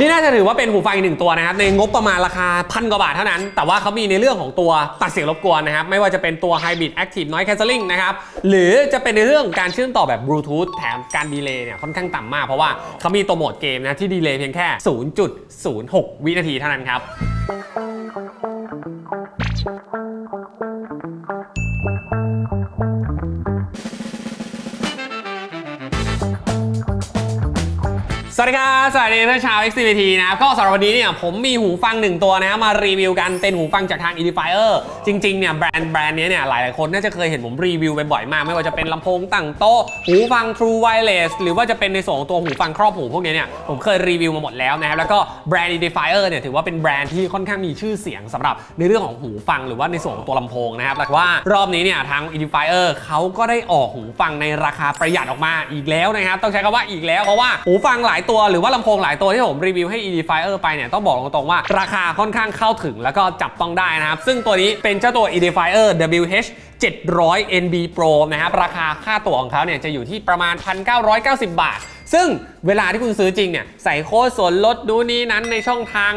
นี่น่าจะถือว่าเป็นหูฟังอีกหนึ่งตัวนะครับในงบประมาณราคาพันกว่าบาทเท่านั้น แต่ว่าเขามีในเรื่องของตัวตัดเสียงรบกวนนะครับ ไม่ว่าจะเป็นตัว Hybrid Active Noise Cancelling นะครับ หรือจะเป็นในเรื่องการเชื่อมต่อแบบ Bluetooth แถมการดีเลย์เนี่ยค่อนข้างต่ำมาก เพราะว่าเขามีตัวโหมดเกมนะที่ดีเลย์เพียงแค่ 0.06 วินาทีเท่านั้นครับ สวัสดีครับสวัสดีเพื่อนชาว XCVT นะครับก็สำหรับวันนี้เนี่ยผมมีหูฟังหนึ่งตัวนะครับมารีวิวกันเป็นหูฟังจากทาง Edifier จริงๆเนี่ยแบรนด์แบรนด์นี้เนี่ยหลายๆคนน่าจะเคยเห็นผมรีวิวไปบ่อยมาก ไม่ว่าจะเป็นลำโพงตั้งโต๊ะหูฟัง True Wireless หรือว่าจะเป็นในส่วนของตัวหูฟังครอบหูพวกนี้เนี่ยผมเคยรีวิวมาหมดแล้วนะครับแล้วก็แบรนด์ Edifier เนี่ยถือว่าเป็นแบรนด์ที่ค่อนข้างมีชื่อเสียงสำหรับในเรื่องของหูฟังหรือว่าในส่วนของตัวลำโพงนะครับแต่ว่ารอบนี้เนี่ยทาง Edifier เขาก็ได้ออกหูฟังในราคาประหยัดออกมาอีกแล้วนะครับต้องใช้คำว่าอีกแล้วเพราะว่าหูฟังหลายตัวหรือว่าลำโพงหลายตัวที่ผมรีวิวให้ Edifier ไปเนี่ยต้องบอกตรงๆว่าราคาค่อนข้างเข้าถึงแล้วก็จับต้องได้นะครับ ซึ่งตัวนี้เป็นเจ้าตัว Edifier WH 700 NB Pro นะครับราคาค่าตัวของเขาเนี่ยจะอยู่ที่ประมาณ 1,990 บาท ซึ่งเวลาที่คุณซื้อจริงเนี่ยใส่โค้ดส่วนลดดูนี้นั้นในช่องทาง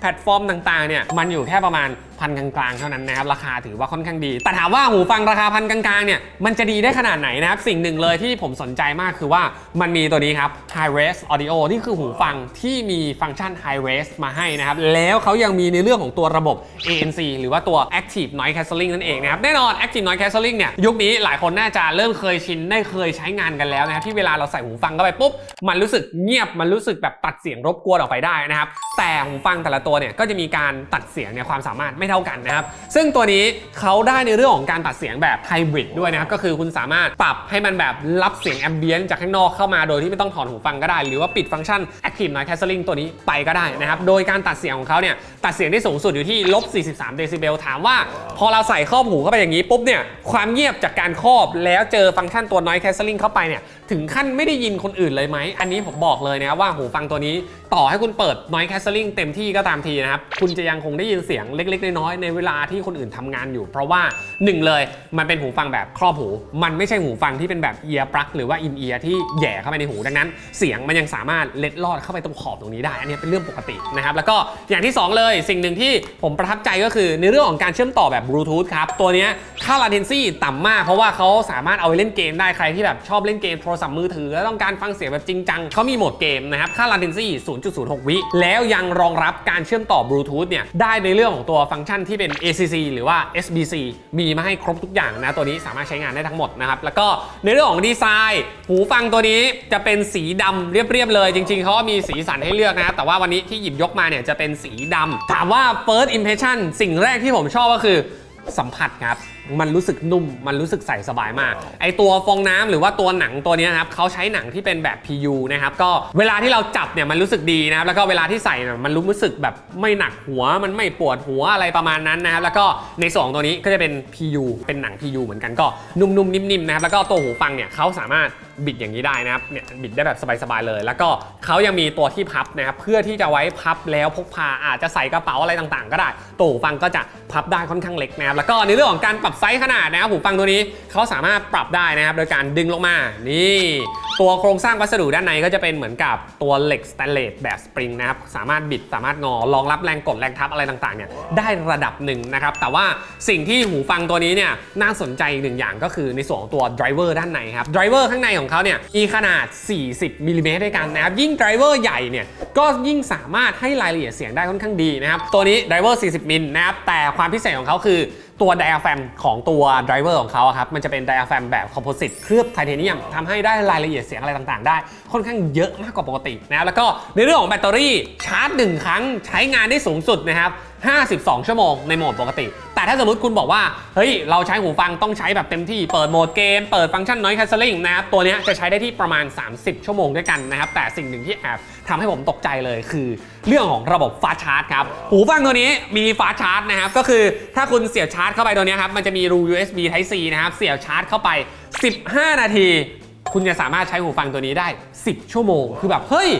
แพลตฟอร์มต่างๆเนี่ยมันอยู่แค่ประมาณพันกลางๆเท่านั้นนะครับราคาถือว่าค่อนข้างดี แต่ถามว่าหูฟังราคาพันกลางๆเนี่ยมันจะดีได้ขนาดไหนนะครับสิ่งหนึ่งเลยที่ผมสนใจมากคือว่ามันมีตัวนี้ครับ High Res Audio นี่คือหูฟังที่มีฟังก์ชัน High Res มาให้นะครับแล้วเขายังมีในเรื่องของตัวระบบ ANC หรือว่าตัว Active Noise Cancelling นั่นเองนะครับแน่นอน Active Noise Cancelling เนี่ยยุคนี้หลายคนน่าจะเริ่มเคยชินได้เคยใช้งานกันแล้วนะครับที่เวลาเราใส่หูฟังเข้าไปปุบมันรู้สึกเงียบมันรู้สึกแบบตัดเสียงรบกวนออกไปได้นะครับแต่หูฟังแต่ละตัวเนี่ยก็จะมีการตัดเสียงเนี่ยความสามารถไม่เท่ากันนะครับซึ่งตัวนี้เขาได้ในเรื่องของการตัดเสียงแบบไฮบริดด้วยนะครับก็คือคุณสามารถปรับให้มันแบบรับเสียงแอมเบียนจากข้างนอกเข้ามาโดยที่ไม่ต้องถอดหูฟังก็ได้ หรือว่าปิดฟังก์ชัน Active Noise Cancelling ตัวนี้ไปก็ได้นะครับโดยการตัดเสียงของเขาเนี่ยตัดเสียงได้สูงสุดอยู่ที่ลบ43เดซิเบลถามว่า พอเราใส่ครอบหูเข้าไปอย่างนี้ปุ๊บเนี่ยความเงียบจากการครอบแล้วเจอฟังก์ชันตัว Noise Cancelling เข้าไปเนี่ยถึงขั้นไม่ได้ยินคนอื่นเลยไหม อันนี้ผมบอกเลยนะว่าหูฟังตัวนี้ต่อให้คุณเปิด Noise Cancelling เต็มที่ก็ตามทีนะครับ คุณจะยังคงได้ยินเสียงเล็ก ๆ น้อยๆในเวลาที่คนอื่นทำงานอยู่ เพราะว่าหนึ่งเลยมันเป็นหูฟังแบบครอบหู มันไม่ใช่หูฟังที่เป็นแบบเอียร์ปลั๊กหรือว่าอินเอียร์ที่แย่เข้าไปในหูดังนั้น เสียงมันยังสามารถเล็ดลอดเข้าไปตรงขอบตรงนี้ได้ อันนี้เป็นเรื่องปกตินะครับแล้วก็อย่างที่สองเลยสิ่งหนึ่งที่ผมประทับใจก็คือในเรื่องของการเชื่อมต่อแบบบลูทูธครับตัวนี้ค่า latency ต่ำมาก เพราะว่าเขาสามารถเอาไปเล่นเกมได้ใครที่แบบชอบเล่นเกมโทรศัพท์มือถือแล้วต้องการฟังเสียแบบจริงจังเขามีโหมดเกมนะครับค่า latency 0.06 วิ แล้วยังรองรับการเชื่อมต่อบลูทูธเนี่ยได้ในเรื่องของตัวฟังก์ชันที่เป็น ACC หรือว่า SBC มีมาให้ครบทุกอย่างนะตัวนี้สามารถใช้งานได้ทั้งหมดนะครับแล้วก็ในเรื่องของดีไซน์ หูฟังตัวนี้จะเป็นสีดำเรียบๆเลย จริงๆเขามีสีสันให้เลือกนะครับแต่ว่าวันนี้ที่หยิบยกมาเนี่ยจะเป็นสีดำถามว่า first impression สิ่งแรกที่ผมชอบก็คือสัมผัสครับ มันรู้สึกนุ่ม มันรู้สึกใส่สบายมาก ไอตัวฟองน้ำหรือว่าตัวหนังตัวเนี้ยนะครับเขาใช้หนังที่เป็นแบบ PU นะครับ ก็เวลาที่เราจับเนี่ยมันรู้สึกดีนะครับ แล้วก็เวลาที่ใส่เนี่ยมันรู้สึกแบบไม่หนักหัว มันไม่ปวดหัวอะไรประมาณนั้นนะครับ แล้วก็ในส่วนของตัวนี้ก็จะเป็น PU เป็นหนัง PU เหมือนกันก็นุ่มๆนิ่มๆนะครับ แล้วก็ตัวหูฟังเนี่ยเขาสามารถบิดอย่างนี้ได้นะครับ เนี่ยบิดได้แบบสบายๆเลย แล้วก็เขายังมีตัวที่พับนะครับ เพื่อที่จะไว้พับแล้วพกพาอาจจะใส่กระเป๋าอะไรต่างๆ ก็ได้ ตัวหูฟังก็จะพับได้ค่อนข้างเล็กนะครับ แล้วก็ในเรื่องของการปรับไซส์ขนาดนะครับหูฟังตัวนี้เขาสามารถปรับได้นะครับ โดยการดึงลงมา นี่ ตัวโครงสร้างวัสดุด้านในก็จะเป็นเหมือนกับตัวเหล็กสแตนเลสแบบสปริงนะครับ สามารถบิดสามารถงอรองรับแรงกดแรงทับอะไรต่างๆเนี่ยได้ระดับหนึ่งนะครับ แต่ว่าสิ่งที่หูฟังตัวนี้เนี่ยน่าสนใจอีกหนึ่งอย่างก็คือในส่วนของตัวไดรเวอร์ด้านในครับไดรเวอร์ข้างในของเขาเนี่ยมีขนาด 40มิลลิเมตรด้วยกันนะครับยิ่งไดรเวอร์ใหญ่เนี่ย ก็ยิ่งสามารถให้รายละเอียดเสียงได้ค่อนข้างดีนะครับ ตัวนี้ไดรเวอร์40 มิลนะครับ แต่ความพิเศษของเขาคือตัวไดอะแฟมของตัวไดรเวอร์ของเขาครับ มันจะเป็นไดอะแฟมแบบคอมโพสิตเคลือบไทเทเนียมทำให้ได้รายละเอียดเสียงอะไรต่างๆ ได้ค่อนข้างเยอะมากกว่าปกตินะครับแล้วก็ในเรื่องของแบตเตอรี่ชาร์จหนึ่งครั้งใช้งานได้สูงสุดนะครับ 52 ชั่วโมงในโหมดปกติ แต่ถ้าสมมติคุณบอกว่า เฮ้ย เราใช้หูฟังต้องใช้แบบเต็มที่เปิดโหมดเกม เปิดฟังก์ชัน noise cancelling นะครับตัวนี้ยจะใช้ได้ที่ประมาณ 30 ชั่วโมงด้วยกันนะครับแต่สิ่งหนึ่งที่แอบ ทำให้ผมตกใจเลยคือเรื่องของระบบฟาชาร์จครับ หูฟังตัวนี้มีฟาชาร์จนะครับ ก็คือถ้าคุณเสียบชาร์จเข้าไปตัวนี้ครับ มันจะมีรู USB Type C นะครับ เสียบชาร์จเข้าไป 15 นาที คุณจะสามารถใช้หูฟังตัวนี้ได้ 10 ชั่วโมง คือแบบเฮ้ย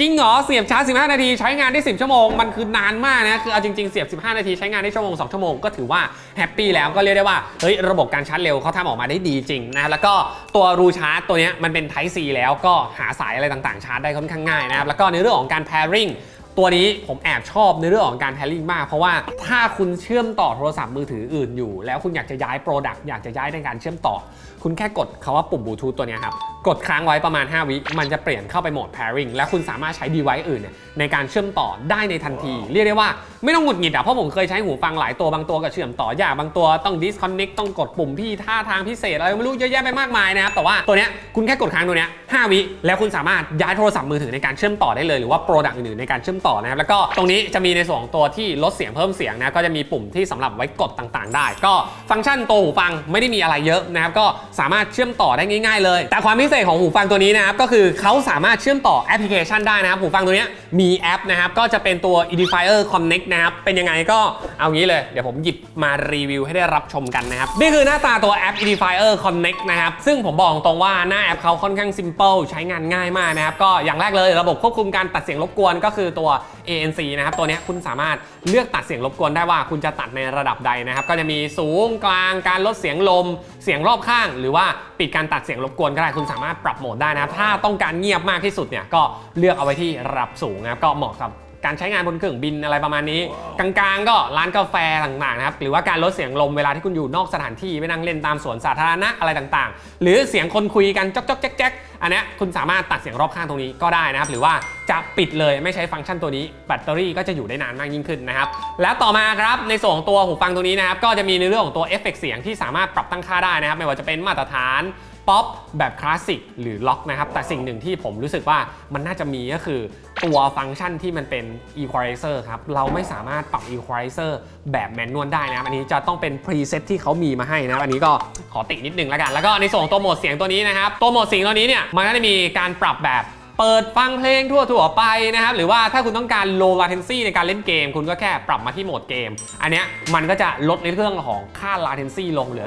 จริงเหรอเสียบชาร์จ15 นาทีใช้งานได้ 10 ชั่วโมง มันคือนานมากนะ คือเอาจริงๆ เสียบ 15 นาทีใช้งานได้ชั่วโมง 2 ชั่วโมงก็ถือว่าแฮปปี้แล้วก็เรียกได้ว่าเฮ้ยระบบการชาร์จเร็วเขาทำออกมาได้ดีจริงนะแล้วก็ตัวรูชาร์จตัวนี้มันเป็น Type C แล้วก็หาสายอะไรต่างๆ ชาร์จได้ค่อนข้างง่ายนะครับแล้วก็ในเรื่องของการ pairing ตัวนี้ผมแอบชอบในเรื่องของการแพล i ิ g มาก เพราะว่าถ้าคุณเชื่อมต่อโทรศัพท์มือถืออื่นอยู่ แล้วคุณอยากจะย้ายโปรดักต์อยากจะย้ายในการเชื่อมต่อ คุณแค่กดคาว่าปุ่มบลูทูธตัวนี้ครับ กดค้างไว้ประมาณ 5 วิ มันจะเปลี่ยนเข้าไปโหมด pairing และคุณสามารถใช้ device อื่นเนี่ยในการเชื่อมต่อได้ในทันที เรียกได้ว่าไม่ต้องหงุดหงิดอะเพราะผมเคยใช้หูฟังหลายตัวบางตัวก็เชื่อมต่อยากบางตัวต้อง disconnect ต้องกดปุ่มพี่ท่าทางพิเศษอะไรไม่รู้เยอะแยะไปมากมายนะครับแต่ว่าตัวเนี้ยคุณแค่กดค้างตัวเนี้ย5วิแล้วคุณสามารถย้ายโทรศัพท์มือถือในการเชื่อมต่อได้เลยหรือว่าโปรดักต์อื่นๆในการเชื่อมต่อนะครับแล้วก็ตรงนี้จะมีในส่วนของตัวที่ลดเสียงเพิ่มเสียงนะก็จะมีปุ่มที่สำหรับไว้กดต่างๆ ได้ ก็ฟังก์ชันตัวหูฟังไม่ได้มีอะไรเยอะนะครับก็สามารถเชื่อมต่อได้ง่ายๆเลย แต่ความพิเศษของหูฟังตัวนี้นะครับก็คือเขาสามารถเชื่อมต่อแอปพลิเคชันได้นะครับหูฟังตัวนี้มีแอปนะครับก็จะเป็นตัว Edifier Connect นะครับเป็นยังไงก็เอางี้เลยเดี๋ยวผมหยิบมารีวิวให้ได้รับชมกันนะครับนี่คือหน้าตาตัวแอป Edifier Connect นะครับซึ่งผมบอกตรงว่าหน้าแอปเขาค่อนข้าง simple ใช้งานง่ายมากนะครับก็อย่างแรกเลยระบบควบคุมการตัดเสียงรบกวนก็คือตัว ANC นะครับตัวนี้คุณสามารถเลือกตัดเสียงรบกวนได้ว่าคุณจะตัดในระดับใดนะครับ ก็จะมีสูงกลางการลดเสียงลม เสียงรอบข้าง หรือว่าปิดการตัดเสียงรบกวนก็ได้คุณสามารถปรับโหมดได้นะครับถ้าต้องการเงียบมากที่สุดเนี่ยก็เลือกเอาไว้ที่ระดับสูงนะครับก็เหมาะกับ การใช้งานบนเครื่องบินอะไรประมาณนี้ กลางๆ ก็ร้านกาแฟต่างๆนะครับหรือว่าการลดเสียงลมเวลาที่คุณอยู่นอกสถานที่ไปนั่งเล่นตามสวนสาธารณะอะไรต่างๆ หรือเสียงคนคุยกันจ๊อกจ๊อกแจ๊กแจ๊กอันเนี้ยคุณสามารถตัดเสียงรอบข้างตรงนี้ก็ได้นะครับ หรือว่าจะปิดเลยไม่ใช้ฟังก์ชันตัวนี้แบตเตอรี่ก็จะอยู่ได้นานมากยิ่งขึ้นนะครับ แล้วต่อมาครับในส่วนของตัวหูฟังตัวนี้นะครับก็จะมีในเรื่องของตัวเอฟเฟกเสียงที่สามารถปรับตั้งค่าได้นะครับ ไม่ว่าจะเป็นมาตรฐาน ป๊อปแบบคลาสสิกหรือล็อกนะครับ แต่สิ่งหนึ่งที่ผมรู้สึกว่ามันน่าจะมีก็คือตัวฟังก์ชันที่มันเป็น equalizer ครับ เราไม่สามารถปรับ equalizer แบบแมนนวลได้นะครับ อันนี้จะต้องเป็น preset ที่เขามีมาให้นะครับ อันนี้ก็ขอตินิดนึงแล้วกัน แล้วก็ในส่วนของตัวโหมดเสียงตัวนี้นะครับ ตัวโหมดเสียงตัวนี้เนี่ย มันก็จะมีการปรับแบบ เปิดฟังเพลงทั่วทั่วไปนะครับ หรือว่าถ้าคุณต้องการ low latency ในการเล่นเกม คุณก็แค่ปรับมาที่โหมดเกม อันนี้มันก็จะลดในเรื่องของค่า latency ลงเหลือ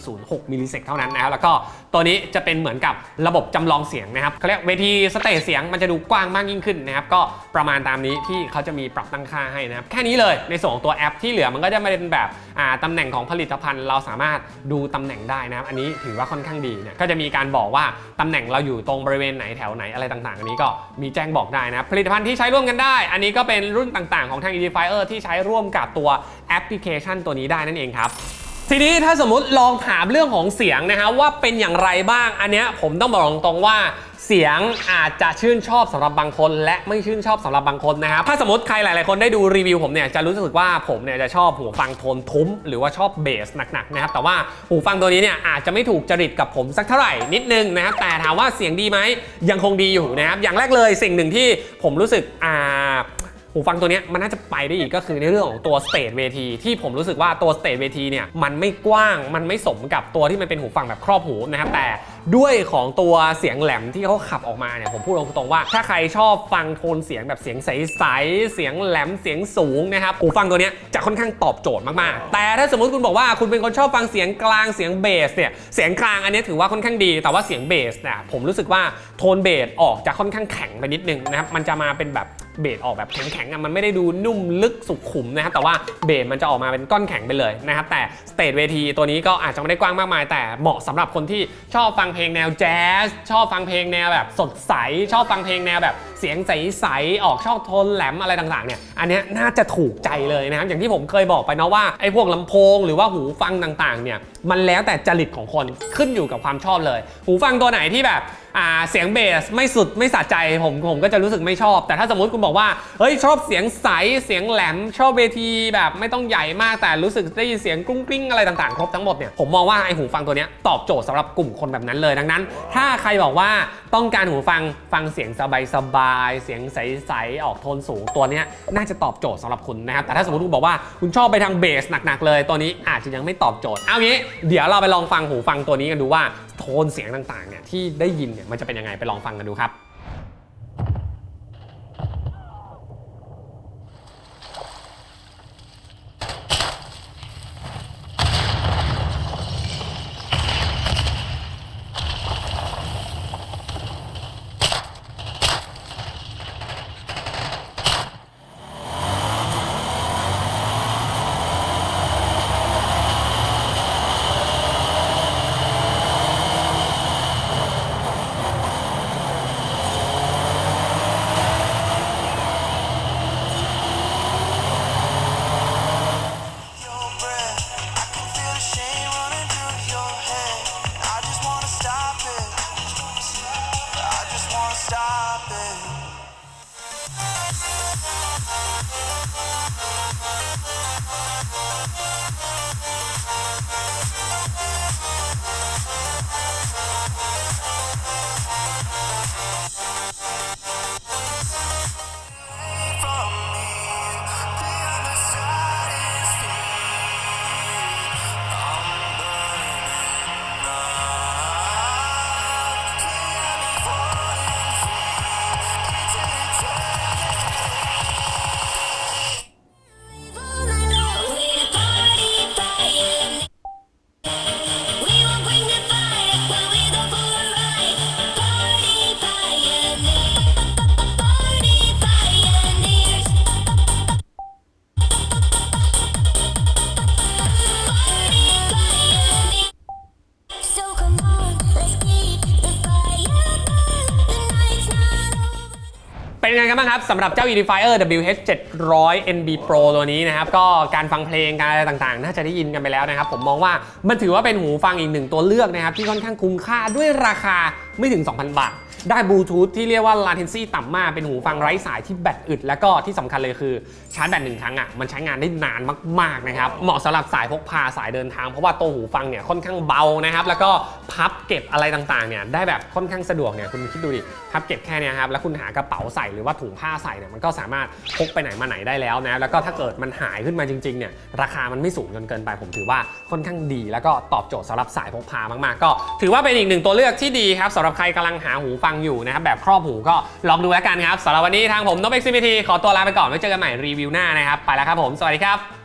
0.06มิลลิเซกเท่านั้นนะครับ แล้วก็ตัวนี้จะเป็นเหมือนกับระบบจำลองเสียงนะครับเขาเรียกเวทีสเตจเสียงมันจะดูกว้างมากยิ่งขึ้นนะครับ ก็ประมาณตามนี้ที่เขาจะมีปรับตั้งค่าให้นะครับ แค่นี้เลยในส่วนของตัวแอปที่เหลือมันก็จะไม่เป็นแบบอ่าตำแหน่งของผลิตภัณฑ์ เราสามารถดูตำแหน่งได้นะครับ อันนี้ถือว่าค่อนข้างดีเนี่ยก็จะมีการบอกว่าตำแหน่งเราอยู่ตรงบริเวณไหนแถวไหนอะไรต่างๆ อันนี้ก็มีแจ้งบอกได้นะ ผลิตภัณฑ์ที่ใช้ร่วมกันได้ อันนี้ก็เป็นรุ่นต่างๆ ของทาง Edifier ที่ใช้ร่วมกับตัวแอปพลิเคชันตัวนี้ได้นั่นเองครับทีนี้ถ้าสมมติลองถามเรื่องของเสียงนะฮะว่าเป็นอย่างไรบ้างอันเนี้ยผมต้องบอกตรงๆว่า เสียงอาจจะชื่นชอบสำหรับบางคน และไม่ชื่นชอบสำหรับบางคนนะครับถ้าสมมติใครหลาย ๆ คนได้ดูรีวิวผมเนี่ยจะรู้สึกว่าผมเนี่ยจะชอบหูฟังโทนทุ้ม หรือว่าชอบเบสหนัก ๆ นะครับ แต่ว่าหูฟังตัวนี้เนี่ยอาจจะไม่ถูกจริตกับผมสักเท่าไหร่นิดนึงนะครับแต่ถามว่าเสียงดีไหมยังคงดีอยู่นะครับอย่างแรกเลยสิ่งหนึ่งที่ผมรู้สึกอ่า หูฟังตัวนี้มันน่าจะไปได้อีกก็คือในเรื่องของตัวสเตจเวทีที่ผมรู้สึกว่าตัวสเตจเวทีเนี่ยมันไม่กว้างมันไม่สมกับตัวที่มันเป็นหูฟังแบบครอบหูนะครับแต่ด้วยของตัวเสียงแหลมที่เขาขับออกมาเนี่ยผมพูดตรงๆว่า ถ้าใครชอบฟังโทนเสียงแบบเสียงใสๆเสียงแหลมเสียงสูงนะครับหูฟังตัวนี้จะค่อนข้างตอบโจทย์มากๆ แต่ถ้าสมมติคุณบอกว่าคุณเป็นคนชอบฟังเสียงกลางเสียงเบสเนี่ยเสียงกลางอันนี้ถือว่าค่อนข้างดี แต่ว่าเสียงเบสเนี่ยผมรู้สึกว่าโทนเบสออกจะค่อนข้างแข็งไปนิดนึงนะครับมันจะมาเป็นแบบ เบสออกแบบแข็งๆอะมันไม่ได้ดูนุ่มลึกสุขุมนะครับแต่ว่าเบสมันจะออกมาเป็นก้อนแข็งไปเลยนะครับแต่สเตจเวทีตัวนี้ก็อาจจะไม่ได้กว้างมากมาย แต่เหมาะสำหรับคนที่ชอบฟังเพลงแนวแจ๊สชอบฟังเพลงแนวแบบสดใส ชอบฟังเพลงแนวแบบเสียงใสๆออกชอบโทนแหลมอะไรต่างๆเนี่ยอันนี้น่าจะถูกใจเลยนะครับอย่างที่ผมเคยบอกไปเนาะว่าไอ้พวกลำโพงหรือว่าหูฟังต่างๆเนี่ยมันแล้วแต่จริตของคนขึ้นอยู่กับความชอบเลย หูฟังตัวไหนที่แบบอ่าเสียงเบสไม่สุดไม่สะใจผมผมก็จะรู้สึกไม่ชอบ แต่ถ้าสมมติคุณบอกว่าเฮ้ยชอบเสียงใสเสียงแหลมชอบเวทีแบบไม่ต้องใหญ่มากแต่รู้สึกได้ยินเสียงกรุ้งกริ้งอะไรต่างๆ ครบทั้งหมดเนี่ยผมมองว่าไอหูฟังตัวนี้ตอบโจทย์สำหรับกลุ่มคนแบบนั้นเลยดังนั้น ถ้าใครบอกว่าต้องการหูฟังฟังเสียงสบายๆเสียงใสๆออกโทนสูงตัวนี้น่าจะตอบโจทย์สำหรับคุณนะครับแต่ถ้าสมมติคุณบอกว่าคุณชอบไปทางเบสหนักๆเลยตัวนี้อาจจะยังไม่ตอบโจทย์เอางี้เดี๋ยวเราไปลองฟังหูฟังตัวนี้กันดูว่าโทนเสียงต่างๆเนี่ยที่ได้ยินเนี่ยมันจะเป็นยังไงไปลองฟังกันดูครับ บ้างครับสำหรับเจ้า Unifier WH 700 NB Pro ตัวนี้นะครับ ก็การฟังเพลงการอะไรต่างๆ น่าจะได้ยินกันไปแล้วนะครับ ผมมองว่ามันถือว่าเป็นหูฟังอีกหนึ่งตัวเลือกนะครับ ที่ค่อนข้างคุ้มค่าด้วยราคาไม่ถึง 2,000 บาท ได้บลูทูธที่เรียกว่า latency ต่ำมากเป็นหูฟังไร้สายที่แบตอึด แล้วก็ที่สำคัญเลยคือชาร์จแบตหนึ่งครั้งอะมันใช้งานได้นานมากๆนะครับเหมาะสำหรับสายพกพาสายเดินทางเพราะว่าตัวหูฟังเนี่ยค่อนข้างเบานะครับแล้วก็พับเก็บอะไรต่างๆเนี่ยได้แบบค่อนข้างสะดวกเนี่ยคุณคิดดูดิพับเก็บแค่นี้ครับแล้วคุณหากระเป๋าใส่หรือว่าถุงผ้าใส่เนี่ยมันก็สามารถพกไปไหนมาไหนได้แล้วนะแล้วก็ถ้าเกิดมันหายขึ้นมาจริงๆเนี่ยราคามันไม่สูงจนเกินไปผมถือว่าค่อนข้างดี แล้วก็ตอบโจทย์สำหรับสายพกพามากๆ ก็ ถือว่าเป็นอีกหนึ่งตัวเลือกที่ดีครับสำหรับใครกำลังหาหูฟังอยู่นะครับแบบครอบหูก็ลองดูแล้วกันครับสำหรับวันนี้ทางผมนพเอ็กซิมิทีขอตัวลาไปก่อนไว้เจอกันใหม่รีวิวหน้านะครับไปแล้วครับผมสวัสดีครับ